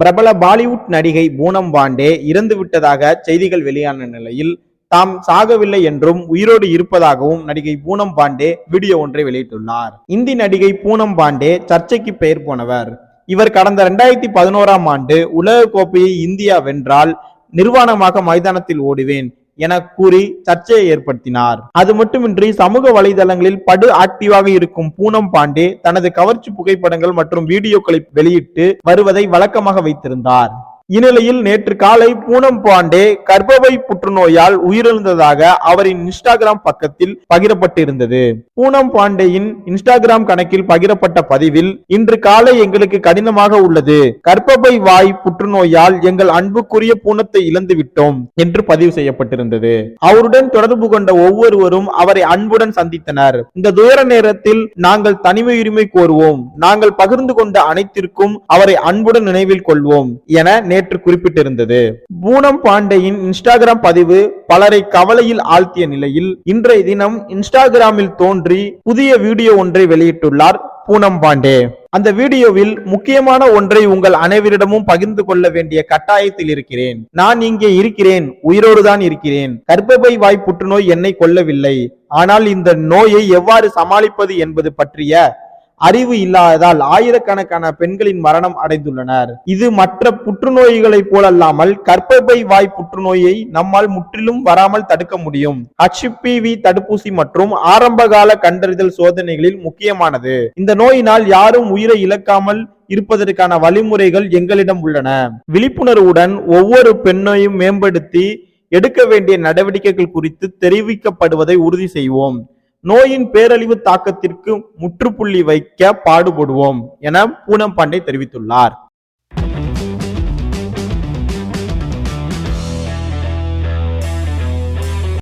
பிரபல பாலிவுட் நடிகை பூனம் பாண்டே இறந்து விட்டதாக செய்திகள் வெளியான நிலையில் தாம் சாகவில்லை என்றும் உயிரோடு இருப்பதாகவும் நடிகை பூனம் பாண்டே வீடியோ ஒன்றை வெளியிட்டுள்ளார். இந்தி நடிகை பூனம் பாண்டே சர்ச்சைக்கு பெயர் போனவர். இவர் கடந்த இரண்டாயிரத்தி பதினோராம் ஆண்டு உலக கோப்பையை இந்தியா வென்றால் நிர்வாணமாக மைதானத்தில் ஓடுவேன். என கூறி சர்ச்சையை ஏற்படுத்தினார். அது மட்டுமின்றி சமூக வலைதளங்களில் படு ஆக்டிவாக இருக்கும் பூனம் பாண்டே தனது கவர்ச்சி புகைப்படங்கள் மற்றும் வீடியோக்களை வெளியிட்டு வருவதை வழக்கமாக வைத்திருந்தார். இந்நிலையில் நேற்று காலை பூனம் பாண்டே கர்ப்பவை புற்றுநோயால் உயிரிழந்ததாக அவரின் இன்ஸ்டாகிராம் பக்கத்தில் பகிரப்பட்டிருந்தது. பூனம் பாண்டேயின் இன்ஸ்டாகிராம் கணக்கில் பகிரப்பட்ட பதிவில் இன்று காலை எங்களுக்கு கடினமாக உள்ளது. கர்ப்பப்பை வாய் புற்றுநோயால் எங்கள் அன்புக்குரிய பூனத்தை இழந்து விட்டோம் என்று பதிவு செய்யப்பட்டிருந்தது. அவருடன் தொடர்பு கொண்ட ஒவ்வொருவரும் அவரை அன்புடன் சந்தித்தனர். இந்த துயர நேரத்தில் நாங்கள் தனிமையுரிமை கோருவோம். நாங்கள் பகிர்ந்து கொண்ட அனைத்திற்கும் அவரை அன்புடன் நினைவில் கொள்வோம் என நேற்று குறிப்பிட்டிருந்தது. பூனம் பாண்டேயின் இன்ஸ்டாகிராம் பதிவு பலரை கவலையில் ஆழ்த்திய நிலையில் இன்றைய தினம் இன்ஸ்டாகிராமில் தோன்றி புதிய வீடியோ ஒன்றை வெளியிட்டுள்ளார் பூனம் பாண்டே. அந்த வீடியோவில் முக்கியமான ஒன்றை உங்கள் அனைவரிடமும் பகிர்ந்து கொள்ள வேண்டிய கட்டாயத்தில் இருக்கிறேன். நான் இங்கே இருக்கிறேன் உயிரோடு தான் இருக்கிறேன். கர்ப்பப்பை வாய் புற்றுநோய் என்னை கொல்லவில்லை. ஆனால் இந்த நோயை எவ்வாறு சமாளிப்பது என்பது பற்றிய அறிவு இல்லாததால் ஆயிரக்கணக்கான பெண்களின் மரணம் அடைந்துள்ளனர். இது மற்ற புற்றுநோய்களைப் போலல்லாமல் கர்ப்பப்பை வாய் புற்றுநோயை நம்மால் முற்றிலும் வராமல் தடுக்க முடியும். ஹச்பிவி தடுப்பூசி மற்றும் ஆரம்பகால கண்டறிதல் சோதனைகளில் முக்கியமானது. இந்த நோயினால் யாரும் உயிரை இழக்காமல் இருப்பதற்கான வழிமுறைகள் எங்களிடம் உள்ளன. விழிப்புணர்வுடன் ஒவ்வொரு பெண்ணையும் மேம்படுத்தி எடுக்க வேண்டிய நடவடிக்கைகள் குறித்து தெரிவிக்கப்படுவதை உறுதி செய்வோம். நோயின் பேரழிவு தாக்கத்திற்கு முற்றுப்புள்ளி வைக்க பாடுபடுவோம் என பூனம் பாண்டே தெரிவித்துள்ளார்.